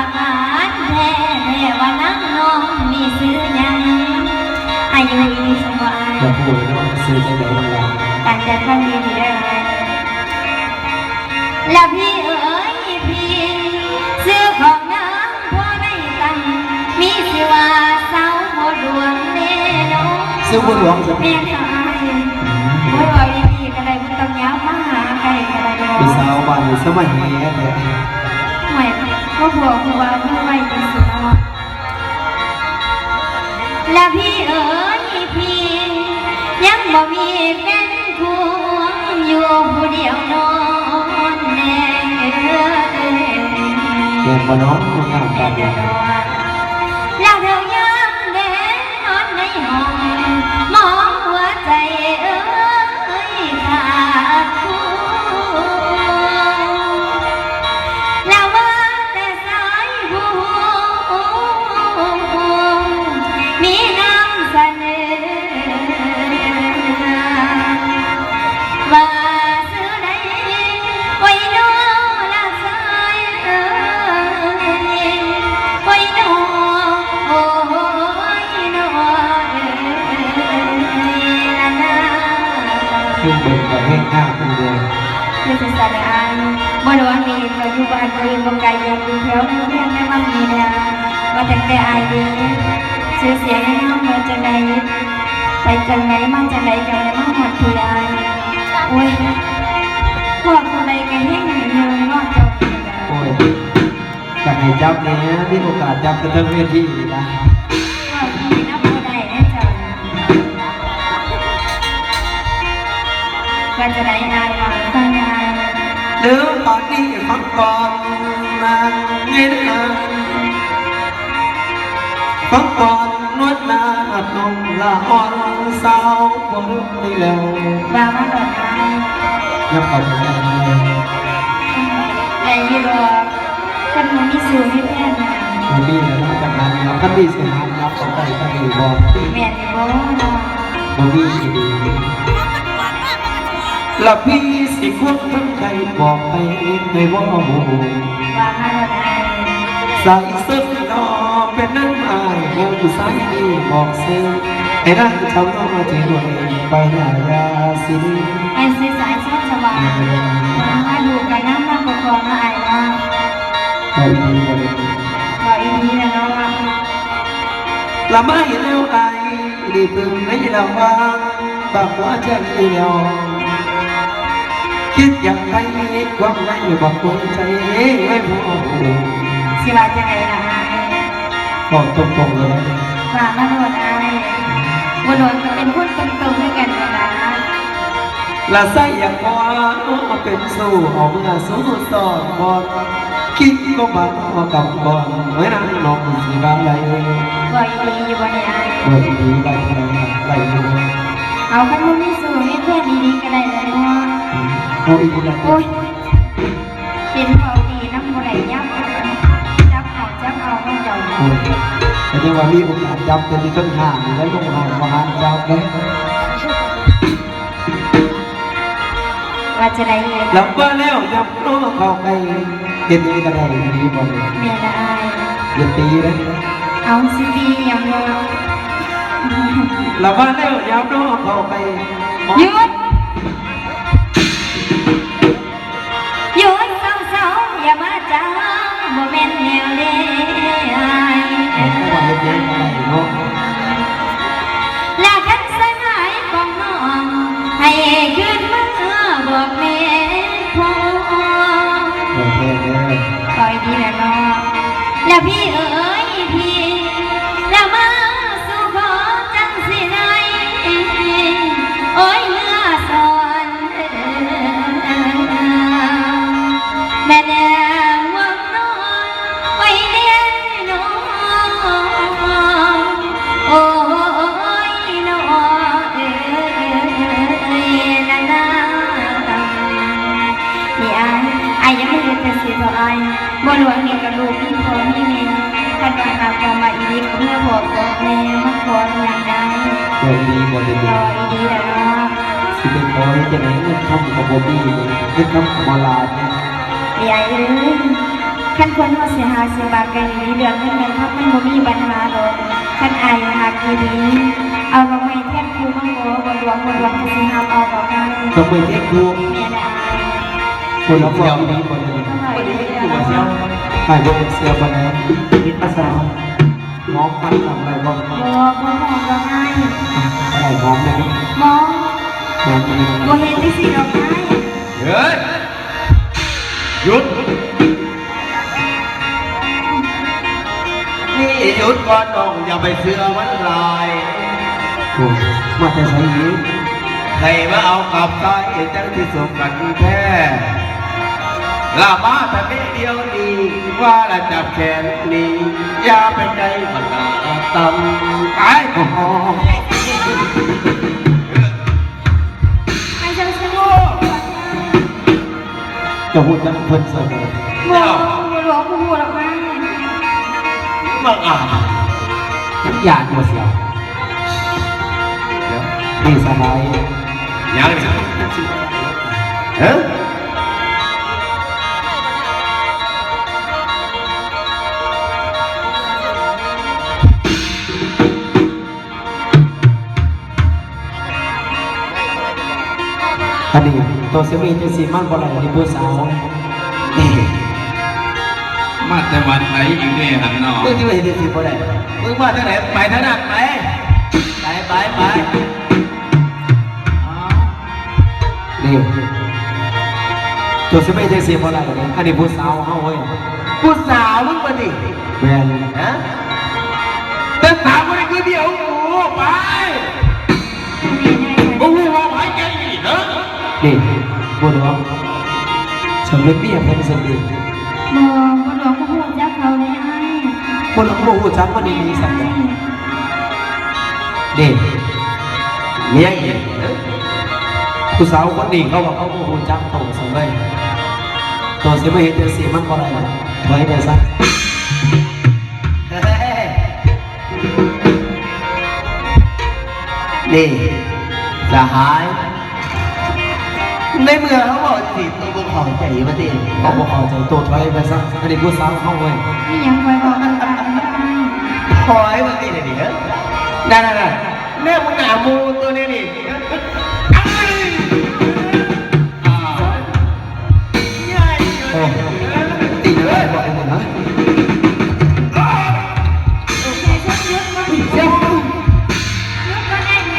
ากหวานแท้แท้ว่านังน้องมีซื้อยังอายุอีสมอายอย่าพูดเลยว่าซื้อจะไหนบ้างล่ะตั้งใจฟังดีดีได้ไหมแล้วพี่เอ๋ยพี่ซื้อของน้ำพอได้ตังค์มีสิว่าเสาหมดดวงเน่นอนซื้อบุญหลวงจะแม่ทายโอ้ยว่าดีๆก็ได้บุญต้องย้ำมาหาใครก็ได้ดอกเป็นสาวบ้านสมัยนี้แต่ไม่ ก็บอกว่าไม่ไหวจริงๆแล้วและพี่เอ๋ยพี่ยังบ่มีแฟนควงอยู่ผู้เดียวนอนแน่เอ้ยเด็กมาน้องงานกัน ขึ้นเบิกกับแห้งข้าวคนเดียวคือสสารอันบนวันนี้ก็อยู่บ้านตัวเองก็ไกลยังอยู่แถวนั้นเพื่อนไม่มันมีนะมาแต่แต่อายดีชื่อเสียงให้น้องเมาจากไหนไปจากไหนมาจากไหนจากไหนมาหมดที่อายโอ้ยพวกอะไรกันแห้งหนึ่งนอกจากโอ้ยจากให้จับเนี้ยมีโอกาสจับกันทั้งเวทีนะ ว่าจะได้อายว่าตั้งอายเดี๋ยวตอนนี้ฟังกอนนางเงินนาฟังกอนนวดนาตรงละอ่อนสาวบนนี่แล้วว่ามาหลอดอายยับเอาไปได้เลยในยีรอคนมันมีสูงให้แพทย์นะมีดีเลยนอกจากนั้นเราก็ดีสียหายรับสองไปก็ดีบอกแม่นี่บ่เนาะบ่มีดีแล้วพี่สิควงทั้งใจบอกไปในว่าโมว่าหลอดอายใส่เสื้อนอเป็นน้ำอายเฮลอยู่สายนี่บอกเสื้อไอ้นั่นทำน้องที่ด้วยไปหายาสิไอ้สีสายชอบสว่างมาดูกันน้ำมากกว่าก่อนมาอายว่าไปดีบ่ได้บอกอีนี้นะเนาะว่าละไม่เร็วไอรีบพึงให้ระวังปากหัวใจเดียว คิดอย่างไรความไรบอกคนใจไว้พอสิว่าจะไงล่ะอายบอกตรงๆเลยว่ามาหลอดอายบ่โดนก็เป็นพูดตรงๆด้วยกันนะละใส่อย่างพอมาเป็นสู้ออกมาสู้สอดบอดคิดก็บังเอากับก่อนไว้นั่งนอนสีบาไหลบอกอีนี้อยู่บ่เนี่ยอยดีไหลไหลไหลเอาคันบ่มีสูงมีเพื่อนดีๆก็ได้แล้วเนะ โอ้ยดีนะโอ้ยเป็นเบาดีน้ำบ่ได้ยับจับเอาจับเอาไม่เจ้าโอ้ยแต่ยังว่ามีโอกาสจับเป็นที่ต้นห่างแล้วลงห่างมาหาจับเลยว่าจะได้เงินหลับว่าแล้วยับโน้เข้าไปเห็นดีก็ได้ดีบ่เลยเมียละอายอย่าตีเลยเอาสิดีอย่างเนาะหลับว่าแล้วยับโน้เข้าไปหยุด ฮ็ดยังไงเนาะลาคันสหายของน้องให้คือายบ่หลวงนี่กับลูกพี่พ่อพี่แม่ถ้าดอกหาพอมาอีดีเมื่อบอกบอแม่มาขออย่างใดเดี๋ยดีบ่ได้รดีออีดีแล้วเนาะสิเป็นขอจะไหนเงินคำกับบ่มีเงินคำกับบ่ลาเนี่ยนี่เอ้ยคันนคนเขาเสียหาเสียบากันนี้เดือนเงินเงินครับมันบ่มีปัญหาหรอกท่านอายหาคือดีเอาลงไม่เทียนครูมังโกบนหลวงบนหลวงจะสิหาเอาบอกกันต้องไปเทียงครูเมียได้อายคนเราบอกดีคนลย เท่าไหร่หัวเสียวไอ้พวกเสียวคนนั้นคิดภาษาน้องมันทำอะไรบ้างบ่บ่มองดอกไม้อะไรน้องเนี่ยมองน้องมันบ่เห็นที่สิดอกไม้เฮ้ยหยุดนี่หยุดก่อนน้องอย่าไปเสือมันลายโอ้มาแต่ใช้ยี้ให้มาเอากลับตายจังที่สมกันแท้ ลามาแต่ไม่เดียวนี้ว่าละจับแขนนี้อย่าไปใจมันนาต่ำตายอ๋อไอ้เจ้าสิโง่จะพูดกันเพิ่นเสมอบ่บ่หลวงบ่ฮู้ดอกไม้บังอาจอยากมาเสียวดีสบายยังไงเฮ้ อันนี้ตัวเสียมีตัวสีมันบ่ไหลนี่ผู้สาวนี่มาแต่วันไหนอีกเนี่ยหันนอมึงที่ไปเห็นสิบ่ได้มึงมาทางไหนไปทางนั้นไปไปไปไปนี่ตัวเสียมีตัวสีบ่ไหลนี่อันนี้ผู้สาวเฮาเว้ยผู้สาวมึงมาดิแม่นฮะแต่สาวมันคือเดียวกูไปนี่ได้มึงว่า นี่บ่หลวงฉันเป็นเมียเพิ่นสิดีบ่บ่หลวงบ่ฮู้จักเขาเลยไอ้บ่หลวงบ่ฮู้จักมันนี่มีสักอย่างนี่เมียอีกเนอะผู้สาวคนนี้เขาบอกเขาบ่ฮู้จักโตสังเลยตัวเสียมีตัวสีมันบ่ไหลไว้ได้ซะเฮ้ยนี่สหาย ในเมื่อเขาบอกสิตัวบุคคลใจมาดิเขาบ่เข้าใจตัวถอยไปซะอันนี้ผู้สาวเฮาเว้ยนี่ยังคอยบอกกันไอ้คอยมาดิเลยดิเนอะนั่นนั่นนั่นแม่มึงหนามูตัวนี้นี่อ้ายอ้าวใหตีเลยบอกให้หมดนะ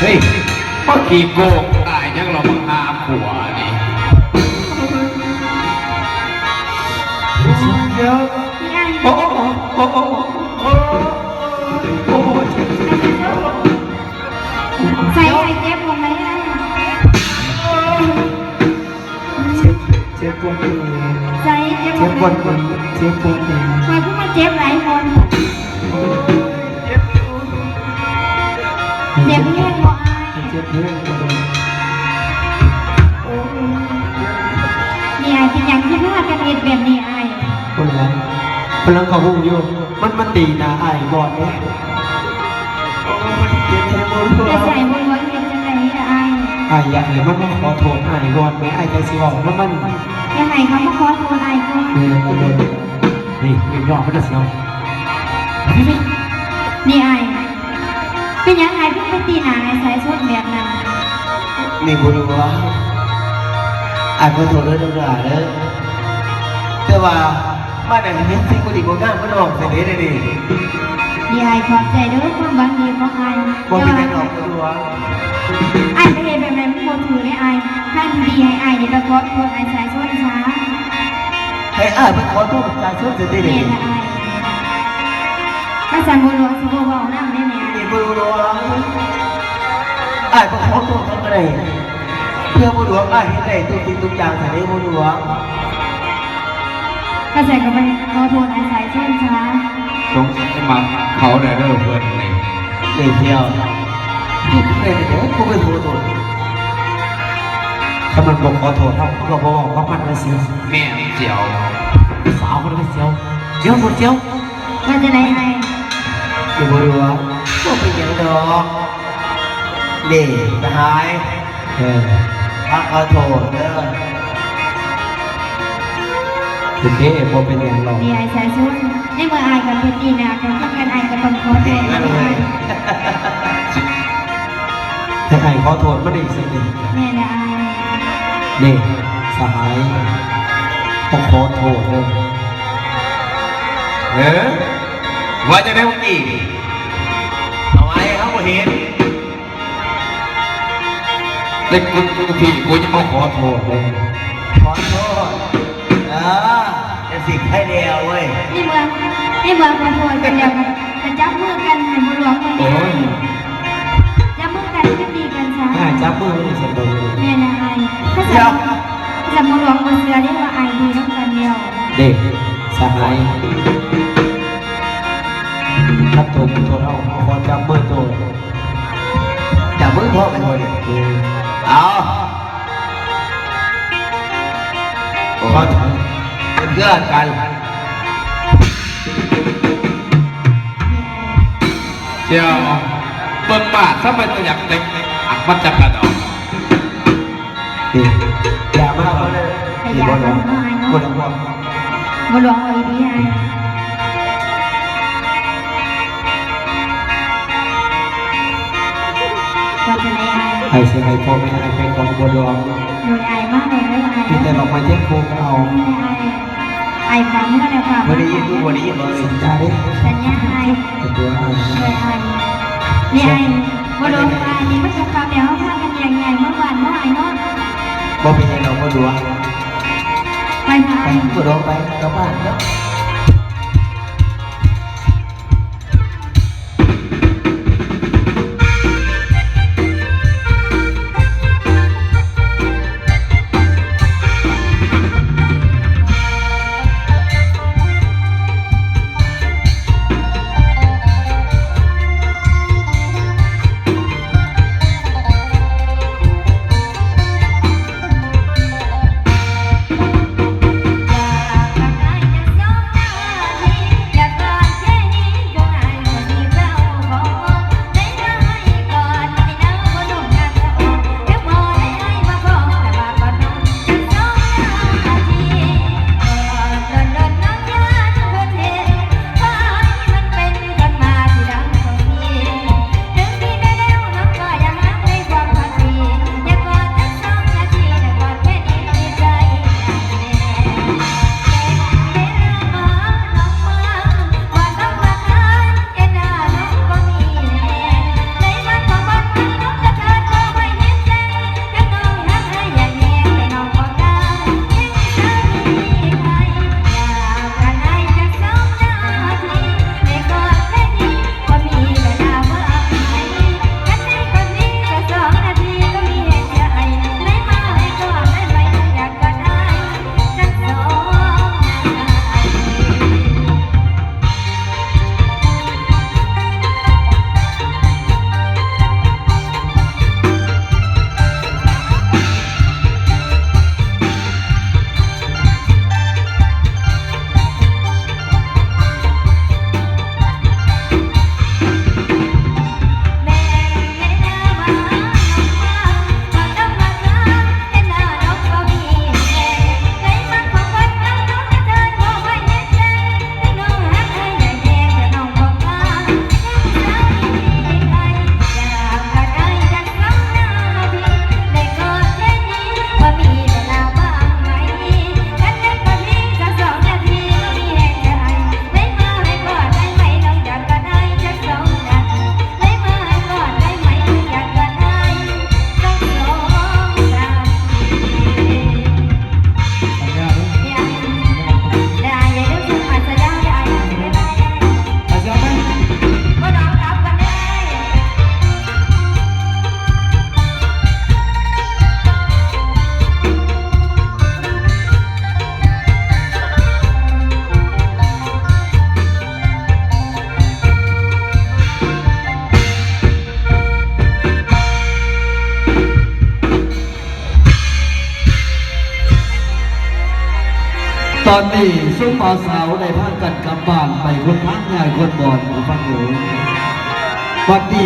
เฮ้ยเมื่อกี้โกงตายยังเราบังหาผัวนี่ เดี๋ยวโอ้โอ้โอ้โอ้โอ้โอ้ใส่ไอ้เจ็บลงไหนไอ้เจ็บเจ็บปวดหัวใส่เจ็บเจ็บปวดหัวเจ็บปวดหัวคอยพูดมาเจ็บหลายคนเจ็บแห้งบ่อายเจ็บเยอะกว่าเดิมนี่ไอ้เป็นอย่างที่พากันเฮ็ดแบบนี้ไอ้ คนละพลังเขาหูอยู่มันมันตีหนาไอ้บอดเนี่ยจะใส่บนหัวเฮ็ดจังไดไอ้ไอ้อยากให้มันมาขอโทษไอ้บอดไหมไอ้ใจสิบอกว่ามันยังไงเขามาขอโทษไอ้ก่อนเออโดนนี่เป็นยอดมันจะเสียวนี่ไอ้เป็นยังไงเพิ่งไปตีหนาไอ้สายชดแบบนั้นนี่บุรุษวะอ่านขอโทษด้วยทุกอย่างเด้อแต่ว่า มาไหนเห็นสิ่งบุรีบนงามก็นอกเสด็จเลยดิดีไอ้ขอบใจเด้อความหวังดีของไอ้บ่เป็นยังดอกบุรุษวะไอ้ไปเฮ็ดแบบนั้นบ่ถือได้ไอ้ท่านดีให้ไอ้นี่ไปขอโทษไอ้สายชดช้าให้อ่านเป็นขอโทษประชาชนเสด็จเลยเรียนดิอะไรก็สั่นบุญหลวงสิบเบาๆนั่งได้ไหมนี่บุรุษวะอ่านเป็นขอโทษทั้งอะไรเพื่อบุรุษอ่านให้ได้ทุกสิ่งทุกอย่างเสด็จบุรุษวะ ก็ใส่ก็ไปขอโทษอาศัยเช่นช้าสงสัยมาเขาได้เริ่มเพื่อนนี่นี่เที่ยวนี่เพื่อนเด้อกูเป็นผู้ตัวถ้ามันบอกขอโทษเขาเขาบอกว่ามันไม่เสียวแม่เจียวสาวมันไม่เสียวเจียวหมดเจียวก็จะได้ไอ้นี่บุรุษวะก็เป็นยังดอกนี่สหายเออพระขอโทษเด้อ เอโอเคพอเป็นอย่างหรอกมีไอ้สายชุนในเมื่ออายกับเพชรดีนากับทุกคนอายก็ต้องขอโทษนะอาให้ใครขอโทษไม่ได้อีกสักนิดแม่นะอายนี่สหายต้องขอโทษเลยเออว่าจะได้เมื่อกี้เอาไว้เขาบ่เห็นเด็กกูกูพี่กูจะมาขอโทษเลย จะสิให้เดียวเว้ยนี่เมื่อนี่เมื่อขอโทษกันแล้วกันจะจับมือกันให้บุหลวงคนโอ้นี้ยจับมือกันขึ้นดีกันซะถ้าจับมือไม่ได้สักเดียวเลยแม่นะอายถ้าจะจะบุหลวงบนเสือเรียกว่าอายดีน้ำกันเดียวเด็กสหายถ้าตัวเป็นตัวเราขอจับมือตัวจับมือพ่อไปคนเดียวเออเอาขอโทษ เป็นเพื่อนกันเจ้าเบิ่งบาทถ้ามันจะอยากเด็กอักมันจะกระดอกนี่อย่ามาเลยนี่บอลนะบอลนะบอลบุหลวงเอาอีดีอายว่าจะไหนอายไอ้เสียงไอ้พ่อไม่ได้เป็นของบอลดองโดยอายมากเลยเลยอายที่แต่เรามาเช็คโคงเอา ไอ้ฟังเมื่อไรฟังไม่ได้ยินดูบ่ได้ยินเลยสัญญาดิสัญญาไอ้เป็นตัวไอ้เลยไอ้นี่ไอ้บโดนไอ้นี่มันจะฟังเดี๋ยวเขาพากันอย่างใหญ่เมื่อวานเมื่อไอ้นอนบ่เป็นยังเราบ่ดูไปพาไปไอ้บ่ดองไปกลับบ้านเนา อนนี้ซุ้มบ่าวสาวได้พากันกลับบ้านไปคนทางงานคนบอดมาฟังหูวันนี้